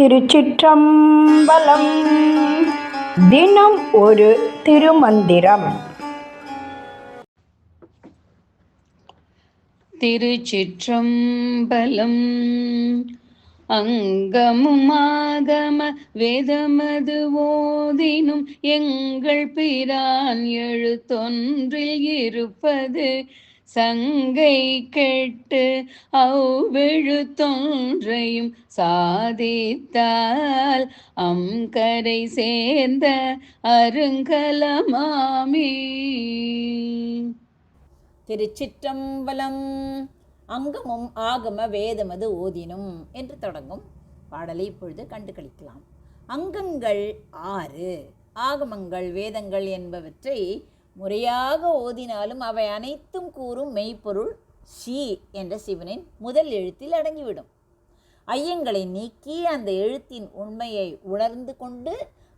திருச்சிற்றம்பலம். தினம் ஒரு திருமந்திரம். திருச்சிற்றம்பலம். அங்கமும் ஆகம வேதமது ஓதினும் எங்கள் பிரான் எழுத்தொன்றில் இருப்பது சங்கை கெட்டு அவ்வெழுத்தொன்றையும் சாதித்தால் அம்கரை சேர்ந்த அருங்கலமாமி. திருச்சிற்றம்பலம் அங்கமும் ஆகம வேதமது ஓதினும் என்று தொடங்கும் பாடலை இப்பொழுது கண்டு கழிக்கலாம் அங்கங்கள் ஆறு ஆகமங்கள் வேதங்கள் என்பவற்றை முறையாக ஓதினாலும் அவை அனைத்தும் கூறும் மெய்ப்பொருள் ஷி என்ற சிவனின் முதல் எழுத்தில் அடங்கிவிடும். ஐயங்களை நீக்கி அந்த எழுத்தின் உண்மையை உணர்ந்து கொண்டு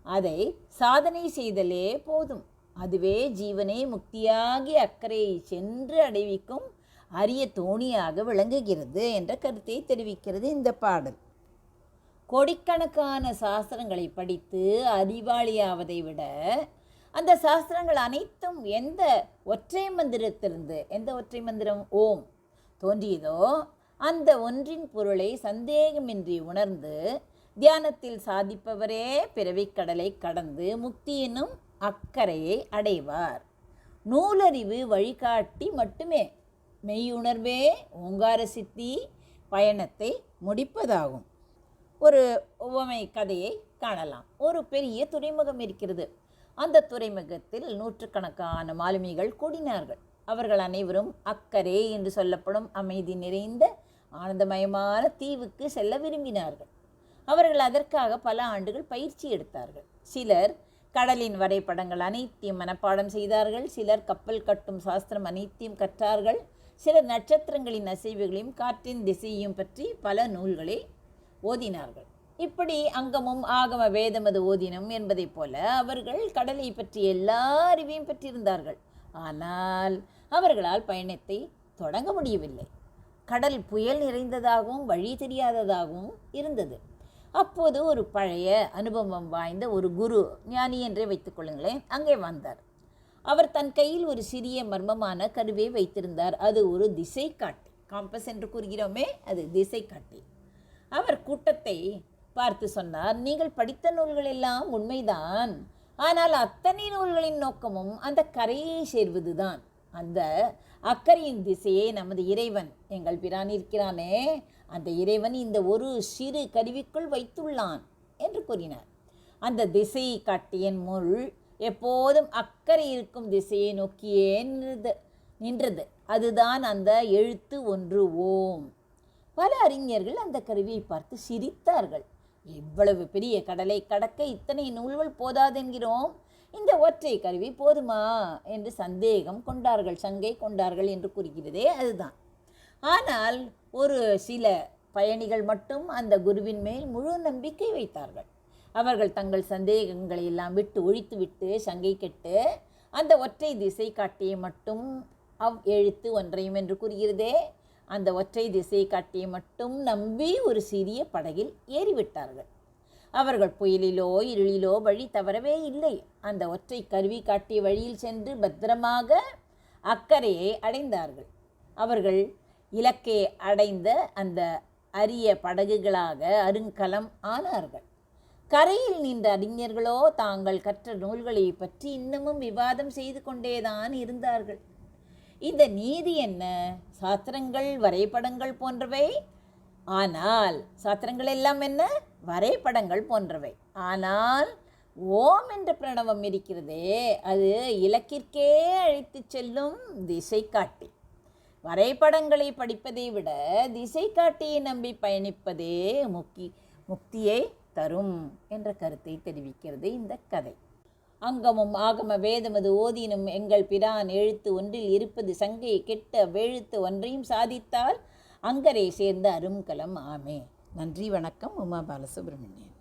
அதை சாதனை செய்தலே போதும். அதுவே ஜீவனே முக்தியாகி அக்கறையை சென்று அடைவிக்கும் அரிய தோணியாக விளங்குகிறது என்ற கருத்தை தெரிவிக்கிறது இந்த பாடல். கோடிக்கணக்கான சாஸ்திரங்களை படித்து அறிவாளியாவதை விட அந்த சாஸ்திரங்கள் அனைத்தும் எந்த ஒற்றை மந்திரத்திலிருந்து எந்த ஒற்றை மந்திரம்? ஓம். தோன்றியதோ அந்த ஒன்றின் பொருளை சந்தேகமின்றி உணர்ந்து தியானத்தில் சாதிப்பவரே பிறவிக்கடலை கடந்து முக்தி எனும் அக்கறையை அடைவார். நூலறிவு வழிகாட்டி மட்டுமே மெய்யுணர்வே ஓங்கார சித்தி பயணத்தை முடிப்பதாகும். ஒரு உவமை கதையை காணலாம். ஒரு பெரிய துறைமுகம் இருக்கிறது. அந்த துறைமுகத்தில் நூற்றுக்கணக்கான மாலுமிகள் கூடினார்கள். அவர்கள் அனைவரும் அக்கரே என்று சொல்லப்படும் அமைதி நிறைந்த ஆனந்தமயமான தீவுக்கு செல்ல விரும்பினார்கள். அவர்கள் அதற்காக பல ஆண்டுகள் பயிற்சி எடுத்தார்கள். சிலர் கடலின் வரைபடங்கள் அனைத்தையும் மனப்பாடம் செய்தார்கள். சிலர் கப்பல் கட்டும் சாஸ்திரம் அனைத்தையும் கற்றார்கள். சிலர் நட்சத்திரங்களின் அசைவுகளையும் காற்றின் திசையையும் பற்றி பல நூல்களை ஓதினார்கள். இப்படி அங்கமும் ஆகம வேதமது ஓதினம் என்பதைப் போல அவர்கள் கடலை பற்றி எல்லா அறிவையும் பெற்றிருந்தார்கள். ஆனால் அவர்களால் பயணத்தை தொடங்க முடியவில்லை. கடல் புயல் நிறைந்ததாகவும் வழி தெரியாததாகவும் இருந்தது. அப்போது ஒரு பழைய அனுபவம் வாய்ந்த ஒரு குரு ஞானி என்றே வைத்துக்கொள்ளுங்களேன் அங்கே வந்தார். அவர் தன் கையில் ஒரு சிறிய மர்மமான கருவை வைத்திருந்தார். அது ஒரு திசை காட்டி காம்பஸ் என்று கூறுகிறோமே அது திசை காட்டி அவர் கூட்டத்தை பார்த்து சொன்னார் நீங்கள் படித்த நூல்கள் எல்லாம் உண்மைதான். ஆனால் அத்தனை நூல்களின் நோக்கமும் அந்த கரையை சேர்வதுதான். அந்த அக்கறையின் திசையே நமது இறைவன். எங்கள் பிரான் இருக்கிறானே அந்த இறைவன் இந்த ஒரு சிறு கருவிக்குள் வைத்துள்ளான் என்று கூறினார். அந்த திசையை காட்டிய முள் எப்போதும் அக்கறை இருக்கும் திசையை நோக்கியே நின்றது நின்றது. அதுதான் அந்த எழுத்து ஒன்று ஓம். பல அறிஞர்கள் அந்த கருவியை பார்த்து சிரித்தார்கள். இவ்வளவு பெரிய கடலை கடக்க இத்தனை நூல்கள் போதாதென்கிறோம். இந்த ஒற்றை கருவி போதுமா? என்று சந்தேகம் கொண்டார்கள் சங்கை கொண்டார்கள் என்று கூறுகிறதே அதுதான். ஆனால் ஒரு சில பயணிகள் மட்டும் அந்த குருவின் மேல் முழு நம்பிக்கை வைத்தார்கள். அவர்கள் தங்கள் சந்தேகங்களை எல்லாம் விட்டு ஒழித்துவிட்டு சங்கை கெட்டு அந்த ஒற்றை திசை காட்டியை மட்டும் அவ் எழுத்து ஒன்றையும் என்று கூறுகிறதே. அந்த ஒற்றை திசை காட்டியை மட்டும் நம்பி ஒரு சிறிய படகில் ஏறிவிட்டார்கள். அவர்கள் புயலிலோ இருளிலோ வழி தவறவே இல்லை. அந்த ஒற்றை கருவி காட்டிய வழியில் சென்று பத்திரமாக அக்கறையை அடைந்தார்கள். அவர்கள் இலக்கை அடைந்த அந்த அரிய படகுகளாக அருங்கலம் ஆனார்கள். கரையில் நின்ற அறிஞர்களோ தாங்கள் கற்ற நூல்களை பற்றி இன்னமும் விவாதம் செய்து கொண்டேதான் இருந்தார்கள். இந்த நீதி என்ன? சாத்திரங்கள் வரைபடங்கள் போன்றவை. ஆனால் சாத்திரங்கள் எல்லாம் என்ன? வரைபடங்கள் போன்றவை. ஆனால் ஓம் என்ற பிரணவம் இருக்கிறதே அது இலக்கிற்கே அழைத்து செல்லும் திசை காட்டி வரைபடங்களை படிப்பதை விட திசை காட்டியை நம்பி பயணிப்பதே முக்கி முக்தியை தரும் என்ற கருத்தை தெரிவிக்கிறது இந்த கதை. அங்கமும் ஆகம வேதமது ஓதினும் எங்கள் பிரான் எழுத்து ஒன்றில் இருப்பது சங்கை கெட்ட வெழுத்து ஒன்றையும் சாதித்தால் அங்கரை சேர்ந்த அரும்கலம். ஆமே நன்றி வணக்கம். உமா பாலசுப்ரமணியன்.